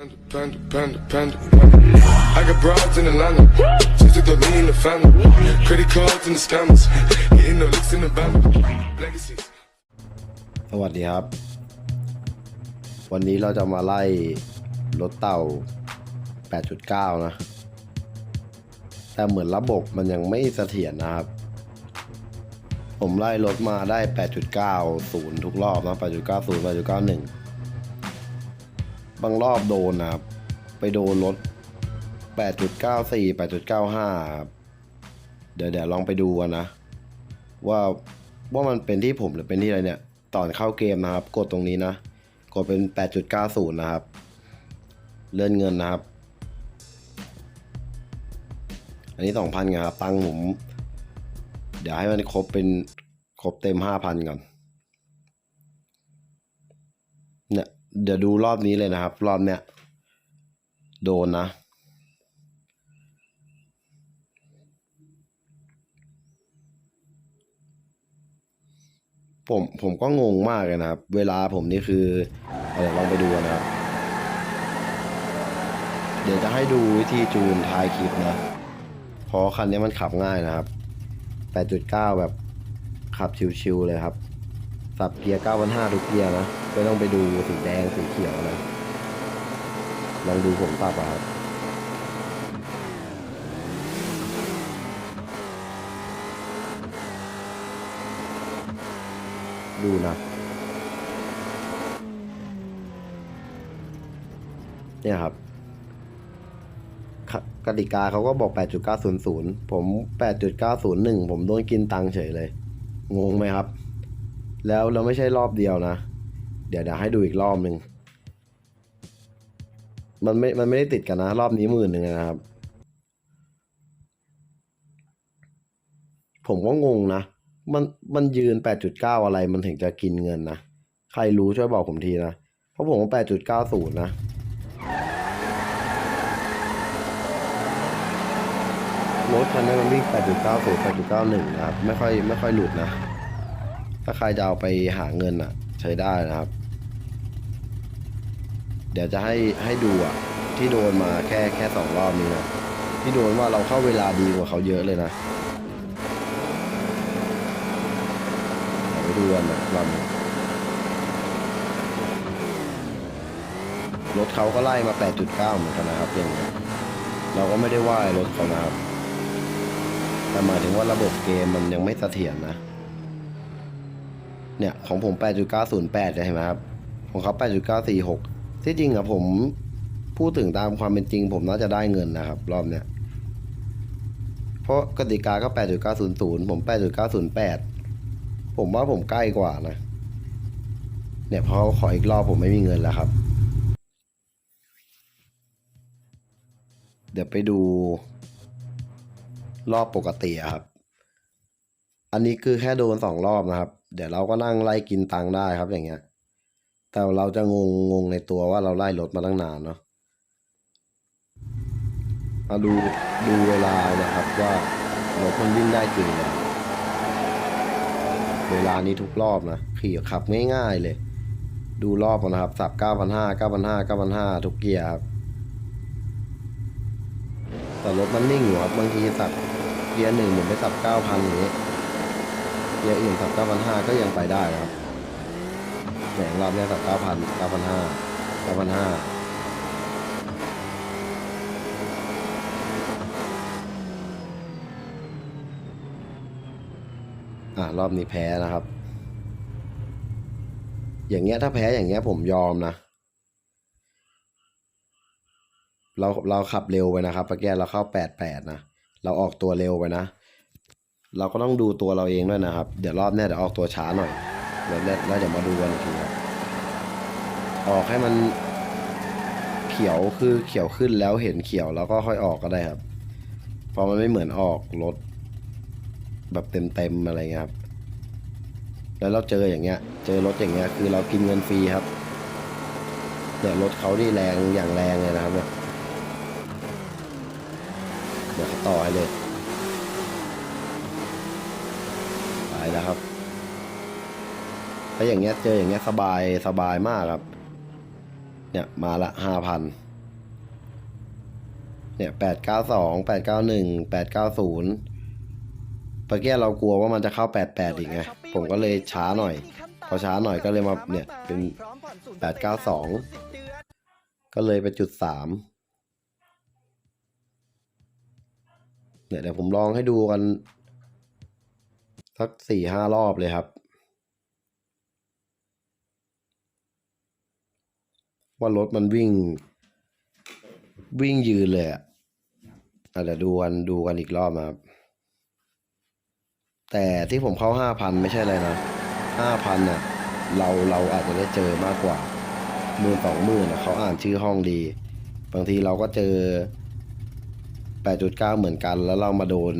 Panda, panda, panda. I got broads in Atlanta. Just took the lean in the family. Credit cards and the scammers. Getting no licks in the van. Legacies. สวัสดีครับ วันนี้เราจะมาไล่รถเต่า 8.9 นะ แต่เหมือนระบบมันยังไม่เสถียรนะครับ ผมไล่รถมาได้ 8.90 ทุกรอบนะ 8.90 8.91 บางรอบโดนนะครับ ไปโดนรถ 8.94 8.95 ครับ เดี๋ยวเดี๋ยวลองไปดูกันนะ ว่าว่ามันเป็นที่ผมหรือเป็นที่อะไรเนี่ย ตอนเข้าเกมนะครับ กดตรงนี้นะ กดเป็น 8.90 นะครับ เลื่อนเงินนะครับ อันนี้ 2,000ครับ ตังค์ผม เดี๋ยวให้มันครบเป็นครบเต็ม 5,000 ก่อน เดี๋ยวดูรอบนี้เลยนะครับ รอบเนี้ยโดนนะ ผมผมก็งงมากเลยนะครับ เวลาผมนี่คือเออลองไปดูนะครับ เดี๋ยวจะให้ดูวิธีจูนท้ายคลิปนะเพราะคันนี้มันขับง่ายนะครับ 8.9 แบบขับชิวๆเลยครับ สับเกียร์ 9,500 ทุกเกียร์นะ ไม่ต้องไปดูสีแดงสีเขียวนะลองดูผมสับอะครับดูนะเนี่ยครับ กติกาเขาก็บอก 8.900 ผม 8.901 ผมโดนกินตังเฉยเลย งงไหมครับ แล้วเราไม่ใช่รอบเดียวนะ เดี๋ยวเดี๋ยวให้ดูอีกรอบหนึ่งมันไม่ มันไม่ได้ติดกันนะ รอบนี้หมื่นหนึ่งนะครับ ผมก็งงนะ มันมันยืน 8.9 อะไรมันถึงจะกินเงินนะ ใครรู้ช่วยบอกผมทีนะ เพราะผมว่า8.90 นะรถคันนี้มันวิ่ง8.90 8.91 นะครับ ไม่ค่อยไม่ค่อยหลุดนะ ถ้าใครจะเอาไปหาเงินอะ ใช้ได้นะครับ เดี๋ยวจะให้ให้ดูอะ ที่โดนมาแค่แค่สองรอบนี้นะที่โดนว่าเราเข้าเวลาดีกว่าเขาเยอะเลยนะไปดูกันนะลำรถเขาก็ไล่มา 8.9 เหมือนกันนะครับอย่างเงี้ยเราก็ไม่ได้ว่ารถเขานะครับแต่หมายถึงว่าระบบเกมมันยังไม่เสถียรนะ เนี่ยของผม 8.908จะเห็นไหมครับของเขา8.946 ที่จริงอะผมพูดถึงตามความเป็นจริง ผมน่าจะได้เงินนะครับ รอบเนี้ยเพราะกติกาก็ 8.900 ผม 8.908 ผมว่าผมใกล้กว่านะ เนี่ยพอขออีกรอบผมไม่มีเงินแล้วครับ เดี๋ยวไปดู รอบปกติครับ อันนี้คือแค่โดนสองรอบนะครับ เดี๋ยวเราก็นั่งไล่กินตังได้ครับอย่างเงี้ย แต่เราจะงงงงในตัวว่าเราไล่รถมาตั้งนานเนาะมาดูดูเวลานะครับว่ารถมันวิ่งได้จริงไหมเวลานี้ทุกรอบนะขี่ขับง่ายๆเลย ดูรอบก่อนนะครับสับเก้าพันห้าเก้าพันห้าเก้าพันห้าทุกเกียร์ครับแต่รถมันนิ่งอยู่ครับบางทีสับเกียร์หนึ่งผมไปสับเก้าพันอย่างนี้ เกียร์อื่นสับเก้าพันห้าก็ยังไปได้ครับแหนรอบนี้สับเก้าพันเก้าพันห้าเก้าพันห้าอะรอบนี้แพ้นะครับ อย่างเงี้ยถ้าแพ้อย่างเงี้ยผมยอมนะ เราเราขับเร็วไปนะครับเมื่อกี้เราเข้าแปดแปดนะ เราออกตัวเร็วไปนะ เราก็ต้องดูตัวเราเองด้วยนะครับ เดี๋ยวรอบเนี้เดี๋ยวออกตัวช้าหน่อยแล้วแล้วแล้วเดี๋ยวมาดูกันอีกทีครับออกให้มันเขียวคือเขียวขึ้นแล้วเห็นเขียวแล้วก็ค่อยออกก็ได้ครับเพราะมันไม่เหมือนออกรถแบบเต็มเต็มๆอะไรเงี้ยครับแล้วเราเจออย่างเงี้ย เจอรถอย่างเงี้ยคือเรากินเงินฟรีครับเนี่ยวรถเขานี่แรงอย่างแรงเลยนะครับเนี่ยเดี๋ยวเขาต่อให้เลย ไปแล้วครับแล้วอย่างเงี้ยเจออย่างเงี้ยสบายสบายมากครับ เนี่ยมาละห้าพันเนี่ยแปดเก้าสองแปดเก้าหนึ่งแปดเก้าศูนย์เมื่อกี้เรากลัวว่ามันจะเข้าแปดแปดอีกไงผมก็เลยช้าหน่อย พอช้าหน่อยก็เลยมาเนี่ยเป็นแปดเก้าสองก็เลยไปจุดสามเนี่ยเดี๋ยวผมลองให้ดูกัน สักสี่ห้ารอบเลยครับ ว่ารถมันวิ่ง วิ่งยืนเลยอะอะเดี๋ยวดูกันดูกันอีกรอบนะครับ แต่ที่ผมเข้าห้าพันไม่ใช่อะไรนะห้าพันน่ะเราเราอาจจะได้เจอมากกว่าหมื่นสองหมื่นะเขาอ่านชื่อห้องดี บางทีเราก็เจอแปดจุดเก้าเหมือนกัน แล้วเรามาโดน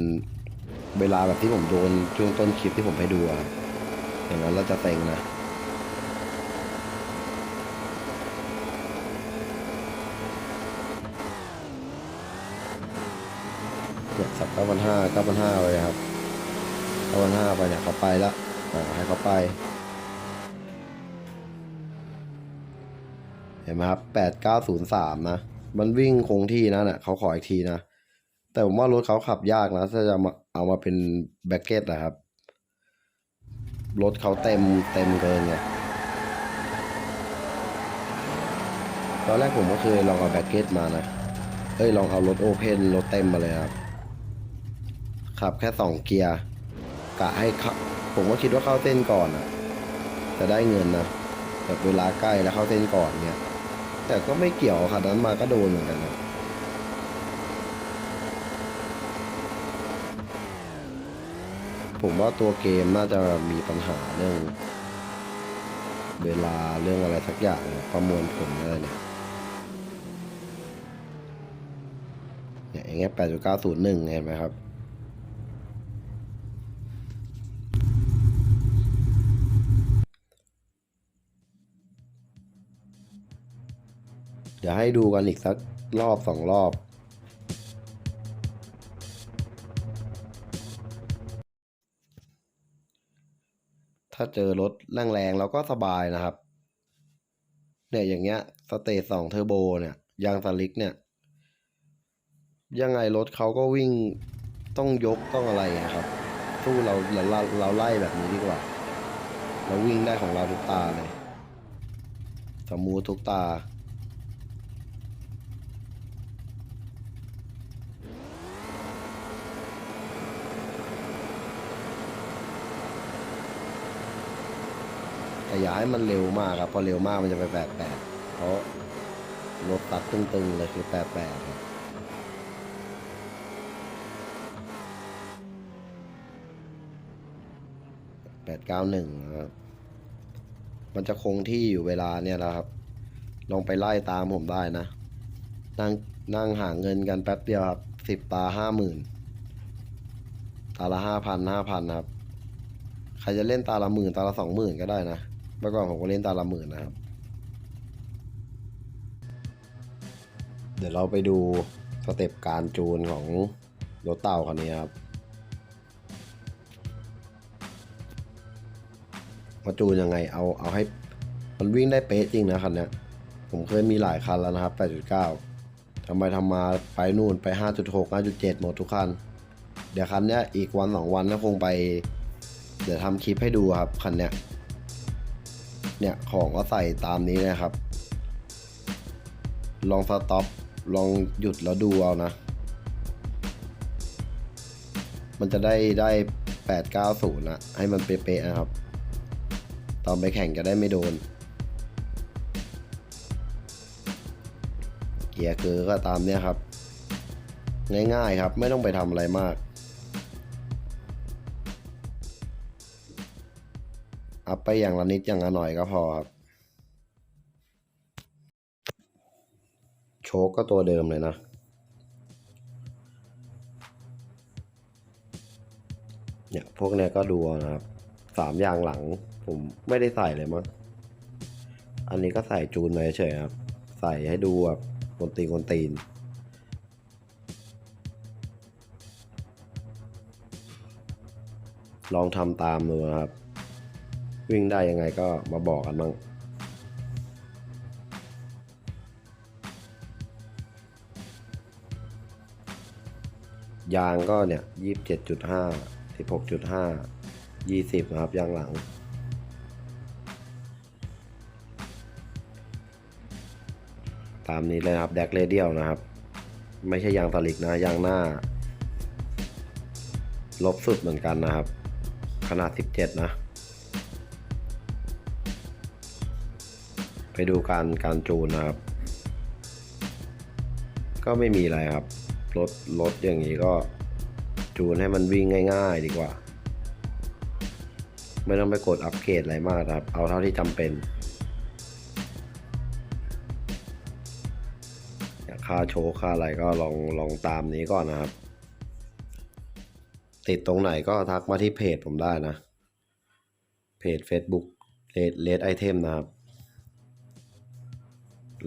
เวลาแบบที่ผมโดนช่วงต้นคลิปที่ผมให้ดูอะอย่างนั้นเราจะเต็งนะเนี่ยสับเก้าพันห้าเก้าพันห้าไปครับเก้าพันห้าไปเนี่ยเขาไปแล้วอ่าให้เขาไป เห็นไหมครับแปดเก้าศูนย์สามนะ มันวิ่งคงที่นะเนี่ยเขาขออีกทีนะ แต่ผมว่ารถเขาขับยากนะ ถ้าจะมาเอามาเป็นแบ็กเก็ตนะครับ รถเขาเต็มเต็มเกินไงตอนแรกผมก็เคยลองเอาแบ็กเก็ตมานะ เอ้ยลองเอารถโอเพนรถเต็มมาเลยครับ ขับแค่สองเกียร์กะให้เขาผมก็คิดว่าเข้าเส้นก่อนอะจะได้เงินนะแบบเวลาใกล้แล้วเข้าเส้นก่อนเนี่ย แต่ก็ไม่เกี่ยวคันนั้นมาก็โดนเหมือนกันนะ ผมว่าตัวเกมน่าจะมีปัญหาเรื่อง เวลาเรื่องอะไรสักอย่างประมวลผลอะไรเนี่ยเนี่ยอย่างเงี้ยแปดจุดเก้าศูนย์หนึ่งเห็นไหมครับเดี๋ยวให้ดูกันอีกสักรอบสองรอบ ถ้าเจอรถแรงๆเราก็สบายนะครับ เนี่ยอย่างเงี้ยสเตจสองเทอร์โบเนี่ยยางสลิกเนี่ยยังไงรถเขาก็วิ่งต้องยกต้องอะไรนะครับ สู้เราเราเราเราไล่แบบนี้ดีกว่า เราวิ่งได้ของเราทุกตาเลย สมูททุกตา แต่อย่าให้มันเร็วมากครับพอเร็วมากมันจะไปแปดแปดเพราะรถตัดตึงๆเลยคือแปดแปดครับแปดเก้าหนึ่งครับมันจะคงที่อยู่เวลาเนี่ยนะครับ ลองไปไล่ตามผมได้นะ นั่งนั่งหาเงินกันแป๊บเดียวครับสิบตาห้าหมื่นตาละห้าพันห้าพันครับ ใครจะเล่นตาละหมื่นตาละสองหมื่นก็ได้นะ เมื่อก่อนผมก็เล่นตาละหมื่นนะครับ เดี๋ยวเราไปดูสเต็ปการจูนของรถเต่าคันนี้ครับมาจูนยังไงเอาเอาให้มันวิ่งได้เป๊ะจริงนะคันนี้ผมเคยมีหลายคันแล้วนะครับ 8.9 ทำไมทำมาไปนู่นไป 5.6 5.7 หมดทุกคัน เดี๋ยวคันนี้อีกวันสองวันก็คงไป เดี๋ยวทำคลิปให้ดูครับคันนี้ เนี่ยของก็ใส่ตามนี้นะครับ ลองสต็อปลองหยุดแล้วดูเอานะ มันจะได้ได้890นะให้มันเป๊ะๆนะครับ ตอนไปแข่งจะได้ไม่โดน เกียร์เกอก็ตามเนี่ยครับ ง่ายๆครับไม่ต้องไปทำอะไรมาก อัพไปอย่างละนิดอย่างละหน่อยก็พอครับ โชคก็ตัวเดิมเลยนะเนี่ยพวกนี้ก็ดูนะครับสามอย่างหลังผมไม่ได้ใส่เลยมั้งอันนี้ก็ใส่จูนมาเฉยครับ ใส่ให้ดูแบบคนตีนคนตีน ลองทำตามดูนะครับ วิ่งได้ยังไงก็มาบอกกันบ้างยางก็เนี่ยยี่สิบเจ็ดจุดห้าสิบหกจุดห้ายี่สิบนะครับยางหลัง ตามนี้เลยครับแดกเรเดียลนะครับ ไม่ใช่ยางสลิกนะยางหน้า ลบสุดเหมือนกันนะครับ ขนาด17นะ ดูการการจูนนะครับ ก็ไม่มีอะไรครับ รถรถอย่างนี้ก็จูนให้มันวิ่งง่าย ๆ ดีกว่า ไม่ต้องไปกดอัปเกรดอะไรมากครับ เอาเท่าที่จำเป็นค่าโชว์ค่าอะไรก็ลองลองตามนี้ก่อนนะครับ ติดตรงไหนก็ทักมาที่เพจผมได้นะ เพจ Facebook เลดเลดไอเทมนะครับ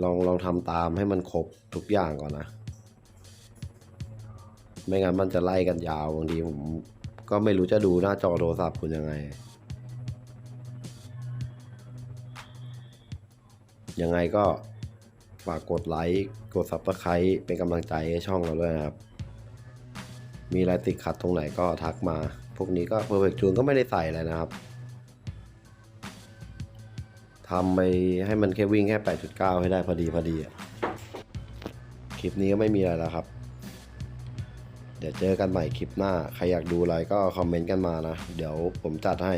ลองลองทำตามให้มันครบทุกอย่างก่อนนะ ไม่งั้นมันจะไล่กันยาวบางทีผมก็ไม่รู้จะดูหน้าจอโทรศัพท์คุณยังไง ยังไงก็ฝากกดไลค์ กด Subscribe เป็นกำลังใจให้ช่องเราด้วยนะครับ มีอะไรติดขัดตรงไหนก็ทักมา พวกนี้ก็ Perfect Tune ก็ไม่ได้ใส่อะไรนะครับ ทำไปให้มันแค่วิ่งแค่ 8.9 ให้ได้พอดีพอดีอะคลิปนี้ก็ไม่มีอะไรแล้วครับ เดี๋ยวเจอกันใหม่คลิปหน้า ใครอยากดูอะไรก็คอมเมนต์กันมานะ เดี๋ยวผมจัดให้